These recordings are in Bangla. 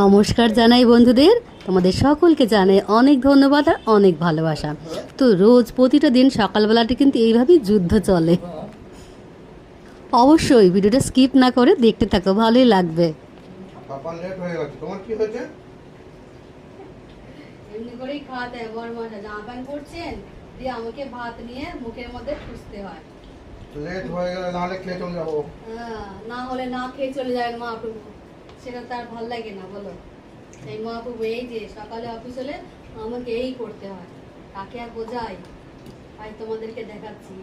নমস্কার জানাই বন্ধুদের। তোমাদের সকলকে জানাই অনেক ধন্যবাদ আর অনেক ভালোবাসা। তো রোজ প্রতিটা দিন সকালবেলাটি কিন্তু এইভাবেই যুদ্ধ চলে। অবশ্যই ভিডিওটা স্কিপ না করে দেখতে থাকো ভালোই লাগবে। লেট হয়ে হয় আমাকে ভাত নিয়ে মুখের মধ্যে খুঁজতে হয়। লেট হয়ে গেলে নাহলে খেয়ে চলে যাব। হ্যাঁ, না হলে না খেয়ে চলে যায় মা সেটা তার ভালো লাগে না বলো। এই মহাপ্রভু এই যে সকালে অফিস হলে আমাকে এই করতে হয় তাকে আর বোঝাই। তাই তোমাদেরকে দেখাচ্ছি।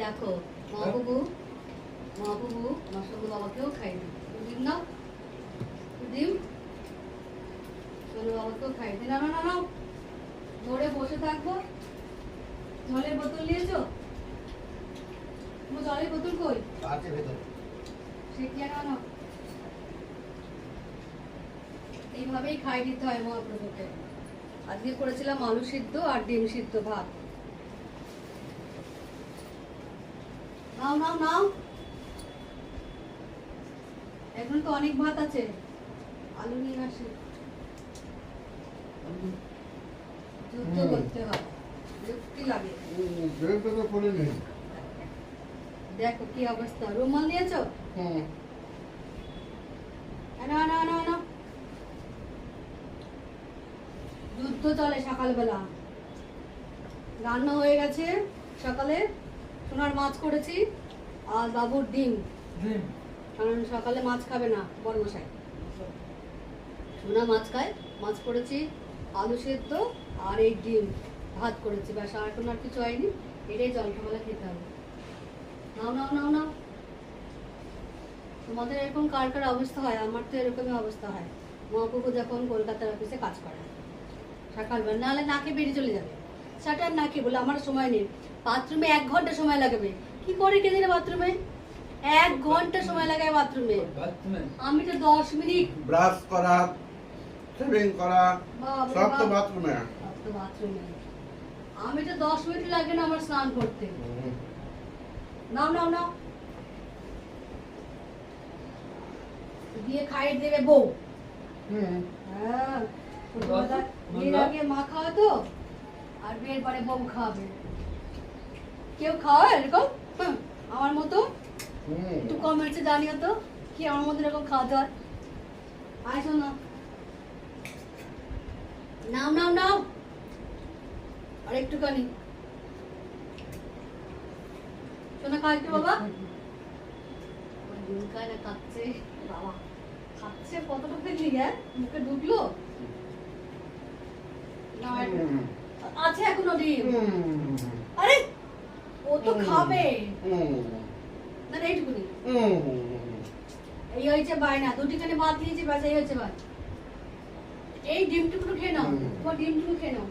দেখো মহাপ্রভু মহাপ্রভু আমার বাবাকেও খাই দিই ডিম নাও ডিম সোনু বাবাকেও খাই দিই না না না না। ধরে বসে থাকব। জলের বোতল নিয়েছো? জলের বোতল কই? আছে ভেতরে। সে কি আর? এইভাবেই খাই দিতে হয় মহাপ্রভুকে। আজকে করেছিলাম আলু সিদ্ধ আর ডিম সিদ্ধ ভাত। নাও নাও নাও। এখন তো অনেক ভাত আছে। আলু নিয়ে আসি। যুদ্ধ করতে হয়। যুক্তি লাগে। দেখো কি অবস্থা। রুমাল নিয়েছো? হুম। না না না না। যুদ্ধ চলে সকালবেলা। রান্না হয়ে গেছে সকালে সোনার মাছ করেছি আর বাবুর ডিম। কারণ সকালে মাছ খাবে না বর্মশাই। সোনা মাছ খায় মাছ করেছি আলু সেদ্ধ আর এই ডিম ভাত করেছি। ব্যাস আর কোনো আর কিছু হয়নি। এটাই জলখাবেলা খেতে হবে। নাও নাও নাও নাও। তোমাদের এরকম কার কার অবস্থা হয়? আমার তো এরকমই অবস্থা হয়। মহাপ্রভু যখন কলকাতার অফিসে কাজ করে সকালবেলা নাহলে নাকে বেরিয়ে চলে যাবে। সাটার নাকে বলে আমার সময় নেই। বাথরুমে এক ঘণ্টা সময় লাগবে। কি করে কে দিলে বাথরুমে? এক ঘণ্টা সময় লাগায় বাথরুমে। আমি তো দশ মিনিট। ব্রাশ করা শেভিং করা সব তো বাথরুমে। সব তো বাথরুমে। আমি তো দশ মিনিট লাগে না আমার স্নান করতে। নাও নাও নাও। দিয়ে খাইয়ে দেবে বউ। হ্যাঁ ছোটবেলা বিয়ের আগে মা খাওয়াতো আর বিয়ের পরে বউ খাওয়াবে। কেউ খাওয়ায় এরকম? আমার মতো? একটু কমেন্টসে জানিও তো কি আমার মতো এরকম খাওয়াতে হয় আয় শোনো। নাও নাও নাও। আর একটুখানি। শোনা খাও একটু বাবা। না খাচ্ছে বাবা। খাচ্ছে কতটা হ্যাঁ? মুখে ঢুকলো? আছে এখনও ডিম। আরে ও তো খাবে। না না, এইটুকুনি। এই হয়েছে বায়না দুটিখানে ভাত দিয়েছি ব্যাস এই হয়েছে এই ডিমটুকু খেয়ে নাও। তোমার ডিমটুকু খেয়ে নাও।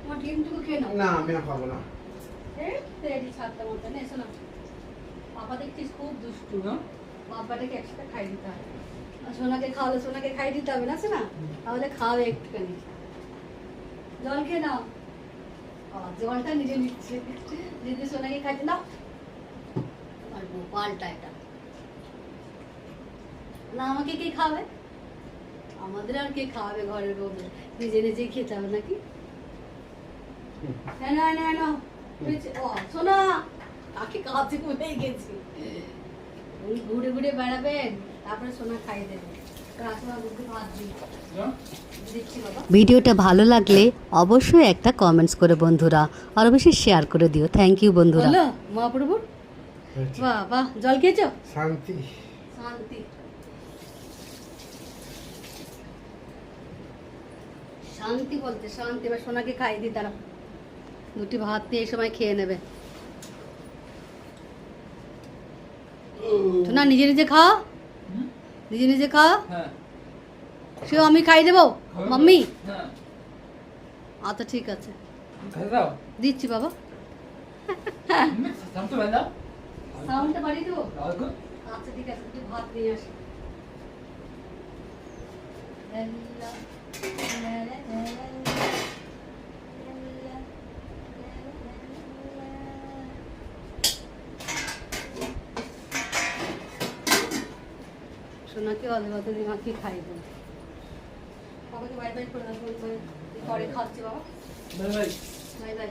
তোমার ডিমটুকু খেয়ে নাও। না আমি আর খাব না। এই ছাড়তে মতো না এসো না পাপা দেখছিস খুব দুষ্টু বাবাটাকে একসাথে খাই দিতে হবে। সোনাকে খাওয়ালে সোনাকে খাই দিতে হবে না না তাহলে খাওয়াবে একটুখানি। জল খেয়ে নাও। জলটা নিজে নিচ্ছে যদি সোনাকে খাইতে নাও। আর গোপালটা এটা। না, আমাকে কে খাবে? আমাদের আর কে খাওয়াবে ঘরের বউদের নিজে নিজেই খেতে হবে নাকি? হ্যাঁ না না না। শোনা কাকে কাছে ভুলেই গেছি। ঘুরে ঘুরে বেড়াবেন, তারপরে সোনা খাইয়ে দেবেন ভিডিওটা ভালো লাগলে অবশ্যই একটা কমেন্টস করে বন্ধুরা। আর অবশ্যই শেয়ার করে দিও। থ্যাংক ইউ বন্ধুরা। মহাপ্রভু। বাহ বাহ জল খেয়েছো? শান্তি। শান্তি। শান্তি বলতে শান্তি। এবার সোনাকে খাইয়ে দিই তারা দুটি ভাত নিয়ে এই সময় খেয়ে নেবে। সোনা নিজে নিজে খা নিজে নিজে খা সেও আমি খাই দেবো? মাম্মি? আচ্ছা ঠিক আছে। দিচ্ছি বাবা। সাউন্ডটা বাড়িয়ে দেবো? আচ্ছা ঠিক আছে ভাত নিয়ে আসি। ভাতে দিয়ে মাখিয়ে খাই দেবো বাবাকে বাই বাই করে দেখো পরে খাচ্ছি বাবা। বাই বাই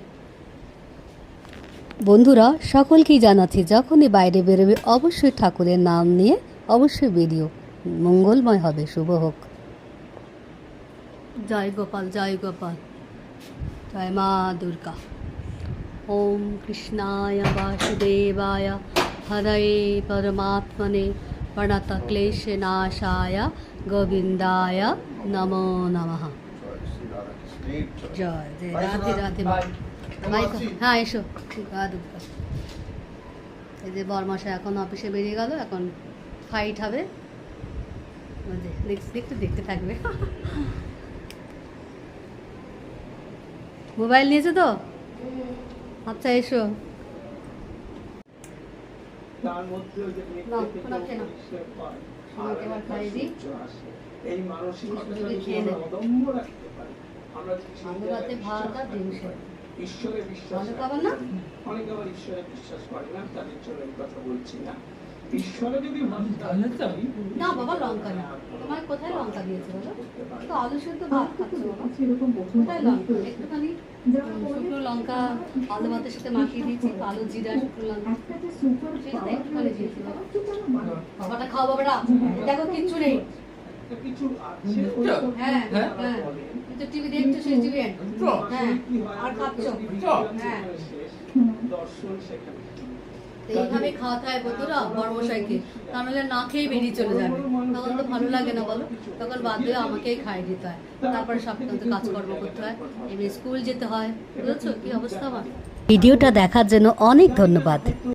বন্ধুরা সকলকেই জানাচ্ছি যখনই বাইরে বেরোবে অবশ্যই ঠাকুরের নাম নিয়ে অবশ্যই বেরিও মঙ্গলময় হবে। শুভ হোক। জয় গোপাল জয় গোপাল। জয় মা দুর্গা। ওম কৃষ্ণায় বাসুদেবায় হরে পরমাত্মনে প্রণতক্লেশনাশায় গোবিন্দায় নমো নমঃ জয় জয় রাধে রাধে হ্যাঁ এসো এই যে বরমাসা এখন অফিসে বেরিয়ে গেল এখন ফাইট হবে। দেখতে দেখতে থাকবে। মোবাইল নিয়েছে তো? আচ্ছা এসো তার মধ্যেও যে নাও, ব্যক্তি নাও, খেয়ে নাও। পরিষ্কার পায়, তোমাকে এবার খাইয়ে দিই। মধ্যেও আসে। এই মানসিকতা আমরা অদম্য রাখতে পারি, আমরা যদি ভাতে আর ডিম বিশ্বাস সেদ্ধ। করি, ঈশ্বরে বিশ্বাস। অনেকে আবার ঈশ্বরে বিশ্বাস করে না তাদের জন্য এই কথা বলছি না ঈশ্বরে যদি পারি, না বাবা লঙ্কা না। তোমার কোথায় লঙ্কা দিয়েছে বলো? তো আলু সেদ্ধ ভাত খাচ্ছ বাবা। কোথায় লঙ্কা? একটুখানি শুকনো লঙ্কা আলু ভাতের সাথে মাখিয়ে দিয়েছি কালো জিরা শুকনো লঙ্কা। সেটা একটুখানি দিয়েছি বাবা। বাবাটা খাও বাবাটা দেখো কিচ্ছু নেই। একটা কিছু আছে, ওই হ্যাঁ হ্যাঁ? হ্যাঁ। টিভি দেখছ সেই টিভি? হ্যাঁ। আর খাচ্ছ? হ্যাঁ। দর্শন সেখানে। এইভাবে খাওয়াতে হয় বন্ধুরা বড়মশাইকে। তা নাহলে না খেয়ে বেরিয়ে চলে যাবে। তখন তো ভালো লাগে না বলো? তখন বাধ্য হয়ে আমাকেই খাইয়ে দিতে হয়। তারপরে সব কাজকর্ম করতে হয়। এমনি স্কুল যেতে হয়। বুঝেছ? কি অবস্থা আমার? ভিডিওটা দেখার জন্য অনেক ধন্যবাদ।